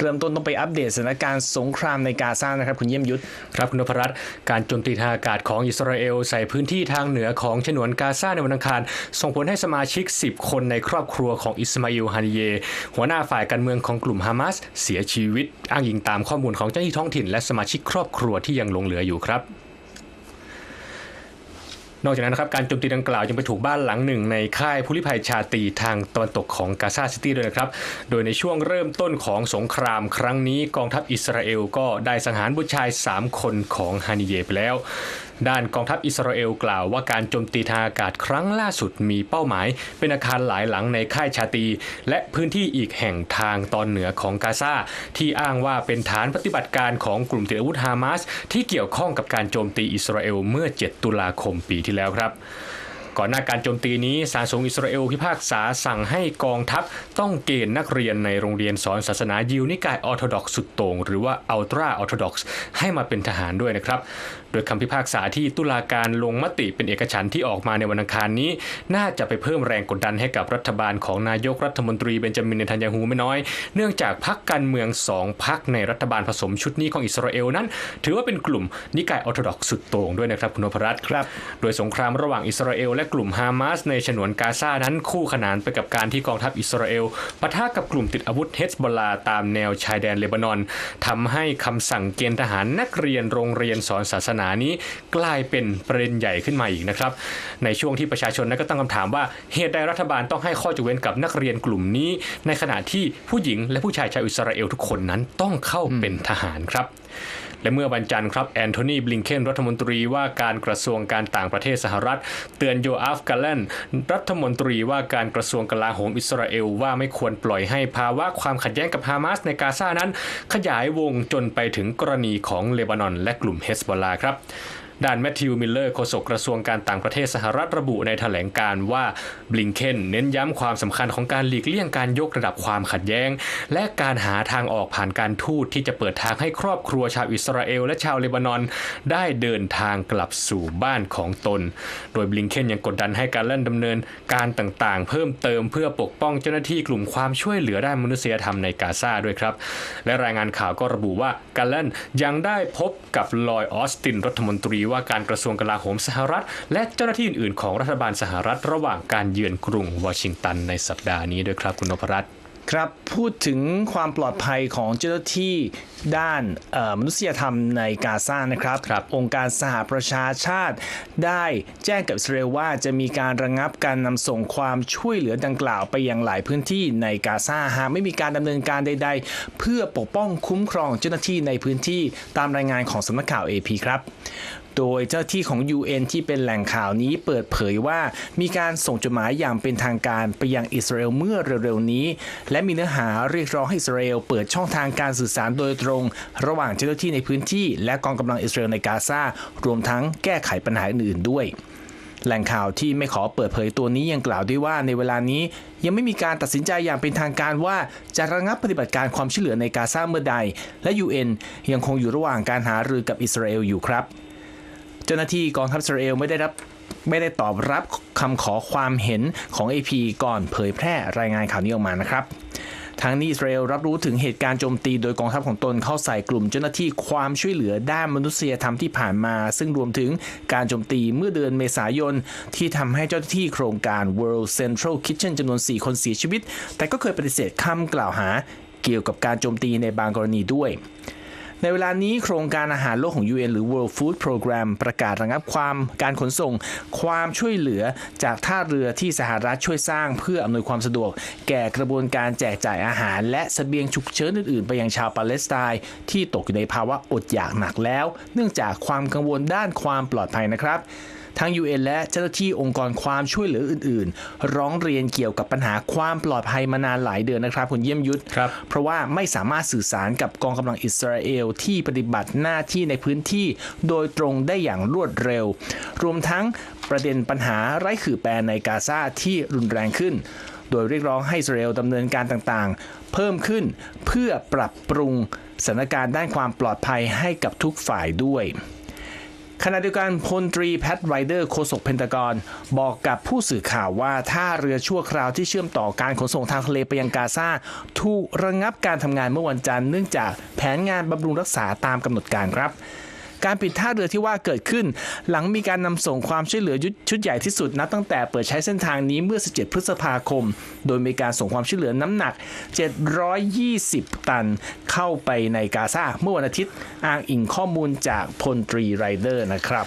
เริ่มต้นต้องไปอัปเดตสถานการณ์สงครามในกาซานะครับคุณเยี่ยมยุทธครับคุณนพรัตน์การโจมตีทางอากาศของอิสราเอลใส่พื้นที่ทางเหนือของฉนวนกาซาในวันอังคาร ส่งผลให้สมาชิก 10 คนในครอบครัวของอิสมาอิลฮานิเย หัวหน้าฝ่ายการเมืองของกลุ่มฮามาสเสียชีวิต อ้างอิงตามข้อมูลของเจ้าหน้าที่ท้องถิ่น และสมาชิกครอบครัวที่ยังหลงเหลืออยู่ครับ นอกจากนั้นนะครับการโจมตีดังกล่าวยังไปถูกบ้านหลังหนึ่งในค่ายผู้ลี้ภัยชาตีทางตะวันตกของกาซาซิตี้ด้วยนะครับ โดยในช่วงเริ่มต้นของสงครามครั้งนี้กองทัพอิสราเอลก็ได้สังหารบุตรชาย 3 คนของฮานิเยไปแล้ว ด้านกองทัพอิสราเอลกล่าวว่าการโจมตีทางอากาศครั้งล่าสุดมีเป้าหมาย เป็นอาคารหลายหลังในค่ายชาตี และพื้นที่อีกแห่งทางตอนเหนือของกาซาที่อ้างว่าเป็นฐานปฏิบัติการของกลุ่มติดอาวุธฮามาสที่เกี่ยวข้องกับการโจมตีอิสราเอลเมื่อ 7 ตุลาคมปีที่แล้วครับ ก่อนหน้าการโจมตีนี้ศาลสูงอิสราเอลพิพากษาสั่งให้กองทัพต้องเกณฑ์นักเรียนในโรงเรียนสอนศาสนายิวนิกายออร์โธดอกซ์สุดโต่งหรือว่าอัลตราออร์โธดอกซ์ให้มาเป็นทหารด้วยนะครับ โดยคำพิพากษาที่ตุลาการลงมติเป็นเอกฉันท์ที่ออกมาในวันอังคารนี้ น่าจะไปเพิ่มแรงกดดันให้กับรัฐบาลของนายกรัฐมนตรีเบนจามินเนทันยาฮูไม่น้อย เนื่องจากพรรคการเมืองสองพรรคในรัฐบาลผสมชุดนี้ของอิสราเอลนั้น ถือว่าเป็นกลุ่มนิกายออร์โธดอกซ์สุดโต่งด้วยนะครับคุณนพรัตน์ครับ โดยสงครามระหว่างอิสราเอลและกลุ่มฮามาสในฉนวนกาซานั้นคู่ขนานไปกับการที่กองทัพอิสราเอลปะทะกับกลุ่มติดอาวุธเฮสบอลลาตามแนวชายแดนเลบานอนทำให้คำสั่งเกณฑ์ทหารนักเรียนโรงเรียนสอนศาสนานี้ กลายเป็นประเด็นใหญ่ขึ้นมาอีกนะครับ ในช่วงที่ประชาชนนั้นก็ตั้งคำถามว่าเหตุใดรัฐบาลต้องให้ข้อยกเว้นกับนักเรียนกลุ่มนี้ ในขณะที่ผู้หญิงและผู้ชายชาวอิสราเอลทุกคนนั้นต้องเข้าเป็นทหารครับ และเมื่อวันจันทร์ครับแอนโทนีบลิงเคนรัฐมนตรีว่าการกระทรวงการต่างประเทศสหรัฐ เตือนโยอาฟกาแลนรัฐมนตรีว่าการกระทรวงกลาโหมอิสราเอลว่าไม่ควรปล่อยให้ภาวะความขัดแย้งกับฮามาสในกาซานั้น ขยายวงจนไปถึงกรณีของเลบานอน และกลุ่มเฮสบอลลาครับ ด้านแมทธิวมิลเลอร์โฆษกกระทรวงการต่างประเทศสหรัฐระบุในแถลงการว่าบลิงเคนเน้นย้ำความสำคัญของการหลีกเลี่ยงการยกระดับความขัดแย้ง และการหาทางออกผ่านการทูตที่จะเปิดทางให้ครอบครัวชาวอิสราเอลและชาวเลบานอน ได้เดินทางกลับสู่บ้านของตน โดยบลิงเคนยังกดดันให้การเล่นดำเนินการต่างๆ เพิ่มเติมเพื่อปกป้องเจ้าหน้าที่กลุ่มความช่วยเหลือด้านมนุษยธรรมในกาซาด้วยครับ และรายงานข่าวก็ระบุว่าการเล่นยังได้พบกับลอยออสตินรัฐมนตรีว่าการกระทรวงกลาโหมสหรัฐ และเจ้าหน้าที่อื่นๆ ของรัฐบาลสหรัฐ ระหว่างการเยือนกรุงวอชิงตันในสัปดาห์นี้ด้วยครับคุณนพรัตน์ครับพูดถึงความปลอดภัยของเจ้าหน้าที่ด้านเอ่อมนุษยธรรมในกาซานะครับครับองค์การสหประชาชาติ ได้แจ้งกับอิสราเอลว่าจะมีการระงงับการนำส่งความช่วยเหลือดังกล่าวไปยังหลายพื้นที่ในกาซาหากไม่มีการดำเนินการใด ๆ เพื่อปกป้องคุ้มครองเจ้าหน้าที่ในพื้นที่ตามรายงานของสำนักข่าว AP ครับ โดยเจ้าที่ของ UN ที่เป็นแหล่งข่าวนี้เปิดเผยว่ามีการส่งจดหมายอย่างเป็นทางการไปยังอิสราเอลเมื่อเร็วๆนี้ และมีเนื้อหาเรียกร้องให้อิสราเอลเปิดช่องทางการสื่อสารโดยตรง ระหว่างเจ้าหน้าที่ในพื้นที่ และกองกำลังอิสราเอลในกาซารวมทั้งแก้ไขปัญหาอื่นๆด้วยแหล่งข่าวที่ไม่ขอเปิดเผยตัวนี้ยังกล่าวด้วยว่าในเวลานี้ยังไม่มีการตัดสินใจอย่างเป็นทางการว่าจะระงับปฏิบัติการความช่วยเหลือในกาซาเมื่อใด และ UN ยังคงอยู่ระหว่างการหารือกับอิสราเอลอยู่ครับ จ้าหน้าที่กองทัพอิสราเอลไม่ได้รับไม่ได้ตอบรับคำขอความเห็นของ AP ก่อนเผยแพร่รายงานข่าวนี้ออกมานะครับทางนี้อิสราเอลรับรู้ถึงเหตุการณ์โจมตีโดยกองทัพของตนเข้าใส่กลุ่มเจ้าหน้าที่ความช่วยเหลือด้านมนุษยธรรมที่ผ่านมา ซึ่งรวมถึงการโจมตีเมื่อเดือนเมษายน ที่ทำให้เจ้าหน้าที่โครงการ World Central Kitchen จำนวน 4 คนเสียชีวิต แต่ก็เคยปฏิเสธคำกล่าวหาเกี่ยวกับการโจมตีในบางกรณีด้วย ในเวลานี้โครงการอาหารโลกของ UN หรือ World Food Program ประกาศระงับความการขนส่ง ความช่วยเหลือจากท่าเรือที่สหรัฐช่วยสร้างเพื่ออำนวยความสะดวก แก่กระบวนการแจกจ่ายอาหาร และเสบียงฉุกเฉินอื่นๆ ไปยังชาวปาเลสไตน์ที่ตกอยู่ในภาวะอดอยากหนักแล้ว เนื่องจากความกังวลด้านความปลอดภัยนะครับ ทั้ง UN และเจ้าหน้าที่องค์กรความช่วยเหลืออื่น ๆ ร้องเรียนเกี่ยวกับปัญหาความปลอดภัยมานานหลายเดือนนะครับคุณเยี่ยมยุทธครับเพราะว่าไม่สามารถสื่อสารกับกองกำลังอิสราเอลที่ปฏิบัติหน้าที่ในพื้นที่ โดยตรงได้อย่างรวดเร็ว รวมทั้งประเด็นปัญหาไร้ขื่อแปรในกาซาที่รุนแรงขึ้น โดยเรียกร้องให้อิสราเอลดำเนินการต่างๆ เพิ่มขึ้นเพื่อปรับปรุงสถานการณ์ด้านความปลอดภัยให้กับทุกฝ่ายด้วย ขณะเดียวกันพลตรีแพทไรเดอร์โฆษกเพนตากอนบอกกับผู้สื่อข่าวว่าท่าเรือชั่วคราวที่เชื่อมต่อการขนส่งทางทะเลไปยังกาซาถูกระงับการทำงานเมื่อวันจันทร์เนื่องจากแผนงานบำรุงรักษาตามกำหนดการครับ การปิดท่าเรือที่ว่าเกิดขึ้น หลังมีการนำส่งความช่วยเหลือชุดใหญ่ที่สุดนับตั้งแต่เปิดใช้เส้นทางนี้เมื่อ 17 พฤษภาคม โดยมีการส่งความช่วยเหลือน้ำหนัก 720 ตันเข้าไปในกาซาเมื่อวันอาทิตย์อ้างอิงข้อมูลจากพลตรีไรเดอร์นะครับ